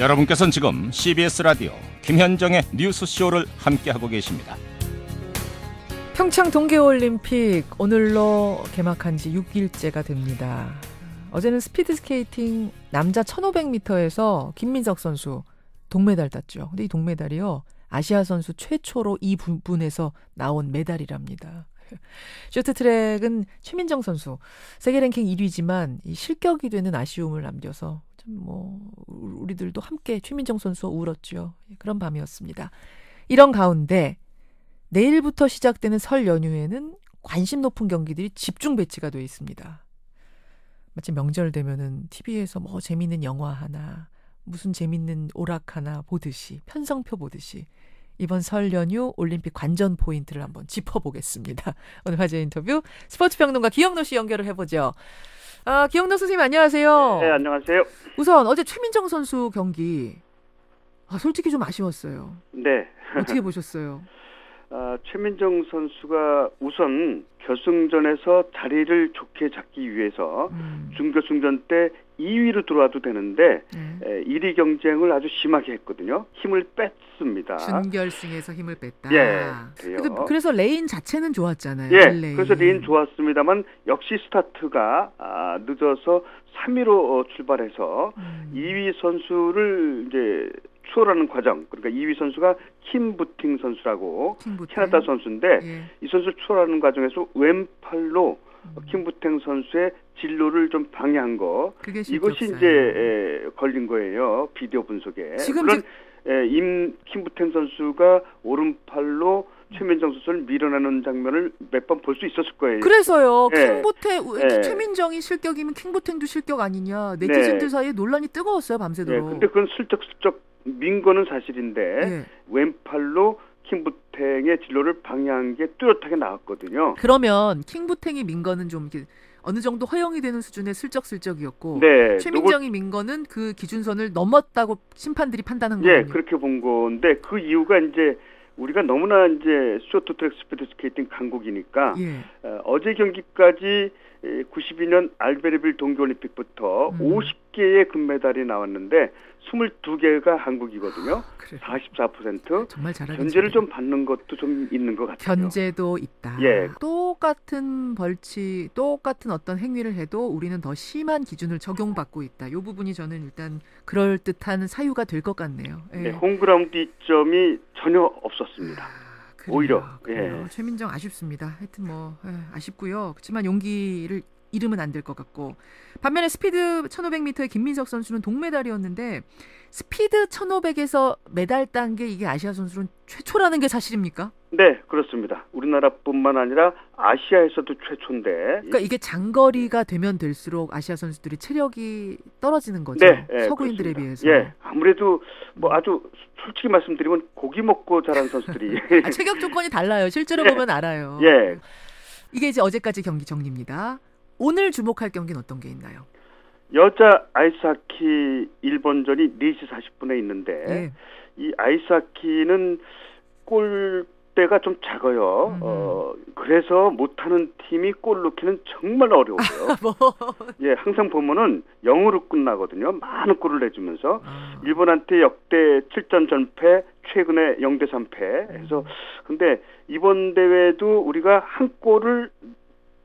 여러분께서는 지금 CBS 라디오 김현정의 뉴스쇼를 함께하고 계십니다. 평창 동계올림픽 오늘로 개막한 지 6일째가 됩니다. 어제는 스피드스케이팅 남자 1500m에서 김민석 선수 동메달 땄죠. 근데 이 동메달이요. 아시아 선수 최초로 이 부분에서 나온 메달이랍니다. 쇼트트랙은 최민정 선수 세계 랭킹 1위지만 이 실격이 되는 아쉬움을 남겨서 참 뭐 우리들도 함께 최민정 선수와 울었죠. 예, 그런 밤이었습니다. 이런 가운데 내일부터 시작되는 설 연휴에는 관심 높은 경기들이 집중 배치가 돼 있습니다. 마치 명절 되면은 TV에서 뭐 재밌는 영화 하나, 무슨 재밌는 오락 하나 보듯이 편성표 보듯이 이번 설 연휴 올림픽 관전 포인트를 한번 짚어보겠습니다. 오늘 화제 인터뷰 스포츠 평론가 기영노 씨 연결을 해보죠. 아, 기영노 선생님 안녕하세요. 네, 안녕하세요. 우선 어제 최민정 선수 경기 아, 솔직히 좀 아쉬웠어요. 네. 어떻게 보셨어요? 아, 최민정 선수가 우선 결승전에서 자리를 좋게 잡기 위해서 음, 준결승전 때 2위로 들어와도 되는데 네. 에, 1위 경쟁을 아주 심하게 했거든요. 힘을 뺐습니다. 준결승에서 힘을 뺐다. 예, 그래요. 그래서 레인 자체는 좋았잖아요. 예, 레인. 그래서 레인 좋았습니다만 역시 스타트가 아, 늦어서 3위로 어, 출발해서 음, 2위 선수를 이제 추월하는 과정. 그러니까 2위 선수가 킴 부팅 선수라고 킹부터. 캐나다 선수인데 예. 이 선수를 추월하는 과정에서 왼팔로 음, 킴부탱 선수의 진로를 좀 방해한 거 이것이. 이제 에, 걸린 거예요 비디오 분석에 지금 물론 에, 임 킴부탱 선수가 오른팔로 최민정 선수를 밀어내는 장면을 몇 번 볼 수 있었을 거예요. 그래서요. 예. 킹보태 예. 최민정이 실격이면 킹보탱도 실격 아니냐. 네티즌들 네. 사이에 논란이 뜨거웠어요 예, 밤새도록. 근데 그건 슬쩍슬쩍 민 거는 사실인데 예. 왼팔로 킴부탱의 진로를 방해한 게 뚜렷하게 나왔거든요. 그러면 킹보탱이 민 거는 좀 어느 정도 허용이 되는 수준의 슬쩍슬쩍이었고 네, 최민정이 민 거는 그 기준선을 넘었다고 심판들이 판단한 예, 거군요. 그렇게 본 건데 그 이유가 이제 우리가 너무나 이제 쇼트트랙 스피드 스케이팅 강국이니까 예. 어, 어제 경기까지 92년 알베르빌 동계올림픽부터 음. 50개의 금메달이 나왔는데 22개가 한국이거든요. 그래. 44% 정말 잘하긴 견제를 잘해. 좀 받는 것도 좀 있는 것 같아요. 견제도 있다. 예. 똑같은 벌칙, 똑같은 어떤 행위를 해도 우리는 더 심한 기준을 적용받고 있다. 이 부분이 저는 일단 그럴 듯한 사유가 될 것 같네요. 예. 네, 홈그라운드 이점이 전혀 없었습니다. 아, 그래요. 오히려, 그래요. 예. 최민정 아쉽습니다. 하여튼 뭐 예, 아쉽고요. 그렇지만 용기를 잃으면 안될 것 같고 반면에 스피드 1500m의 김민석 선수는 동메달이었는데 스피드 1500에서 메달 딴 게 이게 아시아 선수는 최초라는 게 사실입니까? 네, 그렇습니다. 우리나라뿐만 아니라 아시아에서도 최초인데. 그러니까 이게 장거리가 되면 될수록 아시아 선수들이 체력이 떨어지는 거죠. 네, 예, 서구인들에 그렇습니다. 비해서. 예, 아무래도 뭐 아주 솔직히 말씀드리면 고기 먹고 자란 선수들이 아, 체격 조건이 달라요. 실제로 예. 보면 알아요. 예, 이게 이제 어제까지 경기 정리입니다. 오늘 주목할 경기는 어떤 게 있나요? 여자 아이스하키 일본전이 4시 40분에 있는데 예. 이 아이스하키는 골 대가 좀 작아요. 음. 어, 그래서 못하는 팀이 골 넣기는 정말 어려워요. 뭐 예, 항상 보면은 0으로 끝나거든요. 많은 골을 내주면서 아, 일본한테 역대 7전 전패, 최근에 0대 3패. 해서 근데 이번 대회도 우리가 한 골을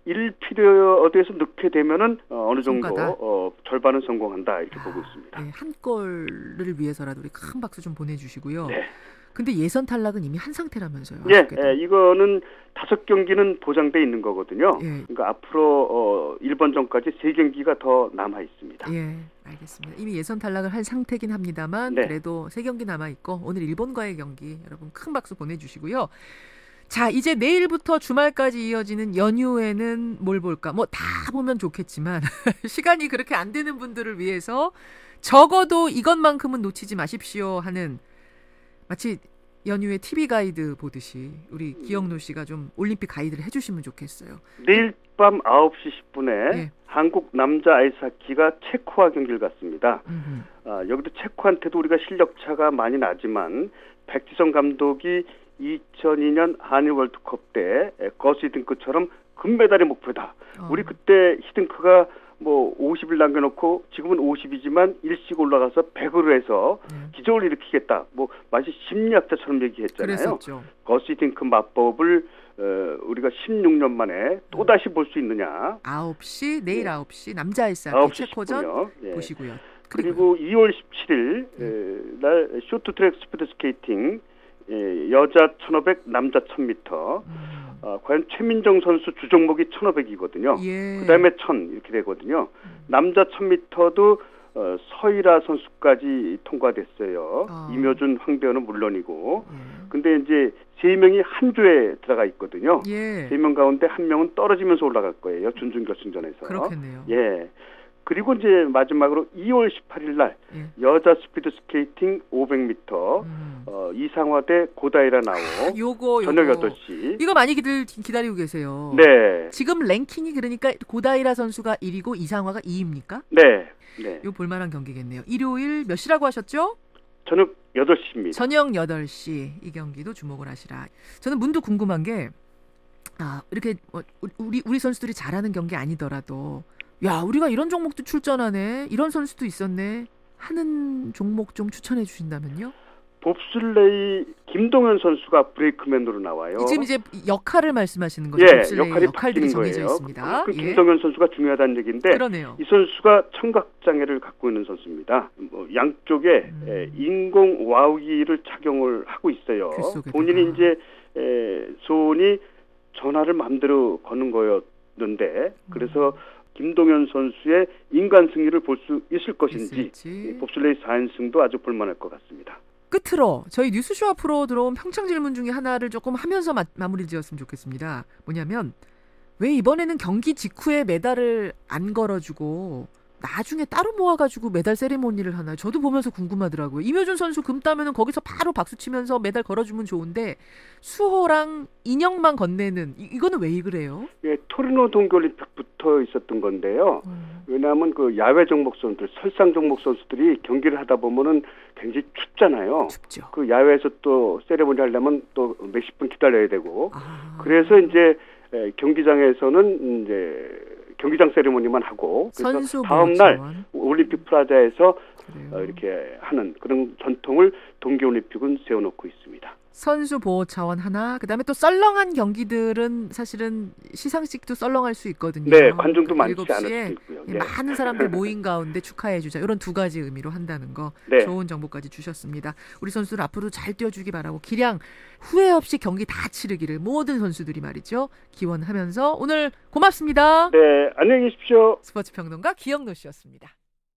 일 피리어드에서 넣게 되면은 어, 느 정도 성과다. 어, 절반은 성공한다 이렇게 아, 보고 있습니다. 네, 한 골을 위해서라도 우리 큰 박수 좀 보내주시고요. 네. 근데 예선 탈락은 이미 한 상태라면서요. 예. 예, 이거는 다섯 경기는 보장돼 있는 거거든요. 예. 그러니까 앞으로 어, 일본전까지 세 경기가 더 남아 있습니다. 예, 알겠습니다. 이미 예선 탈락을 한 상태긴 합니다만 네. 그래도 세 경기 남아 있고 오늘 일본과의 경기 여러분 큰 박수 보내주시고요. 자, 이제 내일부터 주말까지 이어지는 연휴에는 뭘 볼까? 뭐 다 보면 좋겠지만 시간이 그렇게 안 되는 분들을 위해서 적어도 이것만큼은 놓치지 마십시오 하는 마치 연휴에 TV 가이드 보듯이 우리 기영노 씨가 좀 올림픽 가이드를 해주시면 좋겠어요. 내일 밤 9시 10분에 예. 한국 남자 아이스하키가 체코와 경기를 갖습니다. 음흠. 아, 여기도 체코한테도 우리가 실력 차가 많이 나지만 백지성 감독이 2002년 한일 월드컵 때 거스 히딩크처럼 금메달이 목표다. 어. 우리 그때 히딩크가 뭐 50을 남겨놓고 지금은 50이지만 일씩 올라가서 100으로 해서 네. 기적을 일으키겠다. 뭐 마치 심리학자처럼 얘기했잖아요. 거시팅크 마법을 어, 우리가 16년 만에 또 다시 볼 수 있느냐? 9시 내일 예. 9시 남자 일사 9시 체코전 10분요. 예. 보시고요. 그리고 그리고 2월 17일 에, 날 쇼트트랙 스피드 스케이팅 에, 여자 1500, 남자 1000m. 음, 어, 과연 최민정 선수 주종목이 1500이거든요. 예. 그다음에 1000 이렇게 되거든요. 남자 1000m도 어, 서일아 선수까지 통과됐어요. 아. 이묘준, 황대현은 물론이고. 예. 근데 이제 세 명이 한 조에 들어가 있거든요. 예. 세명 가운데 한 명은 떨어지면서 올라갈 거예요. 준중 결승전에서. 그렇겠네요. 예. 그리고 이제 마지막으로 2월 18일 날 예. 여자 스피드 스케이팅 500m 음. 어, 이상화 대 고다이라 나오 요거 요거 저녁 8시. 이거 많이 기들 기다리고 계세요. 네. 지금 랭킹이 그러니까 고다이라 선수가 1위고 이상화가 2위입니까? 네. 네. 요 볼만한 경기겠네요. 일요일 몇 시라고 하셨죠? 저녁 8시입니다. 저녁 8시 이 경기도 주목을 하시라. 저는 문도 궁금한 게 아, 이렇게 뭐 우리 우리 선수들이 잘하는 경기 아니더라도 야, 우리가 이런 종목도 출전하네. 이런 선수도 있었네. 하는 종목 좀 추천해 주신다면요? 봅슬레이 김동현 선수가 브레이크맨으로 나와요. 지금 이제 역할을 말씀하시는 거죠. 예, 역할이 역할들이 정해져 거예요. 있습니다. 그 예. 김동현 선수가 중요하다는 얘기인데 그러네요. 이 선수가 청각 장애를 갖고 있는 선수입니다. 뭐 양쪽에 음. 에, 인공 와우기를 착용을 하고 있어요. 본인이 이제 에, 소원이 전화를 마음대로 거는 거였는데 그래서 음. 김동현 선수의 인간 승리를 볼 수 있을 것인지 있을지. 봅슬레이 4연승도 아주 볼만할 것 같습니다. 끝으로 저희 뉴스쇼 앞으로 들어온 평창 질문 중에 하나를 조금 하면서 마, 마무리 지었으면 좋겠습니다. 뭐냐면 왜 이번에는 경기 직후에 메달을 안 걸어주고 나중에 따로 모아가지고 메달 세리머니를 하나요? 저도 보면서 궁금하더라고요. 이묘준 선수 금 따면은 거기서 바로 박수 치면서 메달 걸어주면 좋은데 수호랑 인형만 건네는 이, 이거는 왜 그래요? 예, 토리노 동계올림픽부터 있었던 건데요. 왜냐하면 그 야외 종목 선수들, 설상 종목 선수들이 경기를 하다 보면은 굉장히 춥잖아요. 춥죠. 그 야외에서 또 세레모니 하려면 또 몇십 분 기다려야 되고 아, 그래서 이제 에, 경기장에서는 이제 경기장 세레모니만 하고 그래서 다음 날. 올림픽 프라자에서 그래요. 어, 이렇게 하는 그런 전통을 동계올림픽은 세워놓고 있습니다. 선수 보호 차원 하나, 그다음에 또 썰렁한 경기들은 사실은 시상식도 썰렁할 수 있거든요. 네, 관중도 많지 7시에 않을 수 있고요. 예, 네. 많은 사람들 모인 가운데 축하해 주자. 이런 두 가지 의미로 한다는 거 네. 좋은 정보까지 주셨습니다. 우리 선수들 앞으로 잘 뛰어주기 바라고 기량 후회 없이 경기 다 치르기를 모든 선수들이 말이죠 기원하면서 오늘 고맙습니다. 네, 안녕히 계십시오. 스포츠 평론가 기영노 씨였습니다.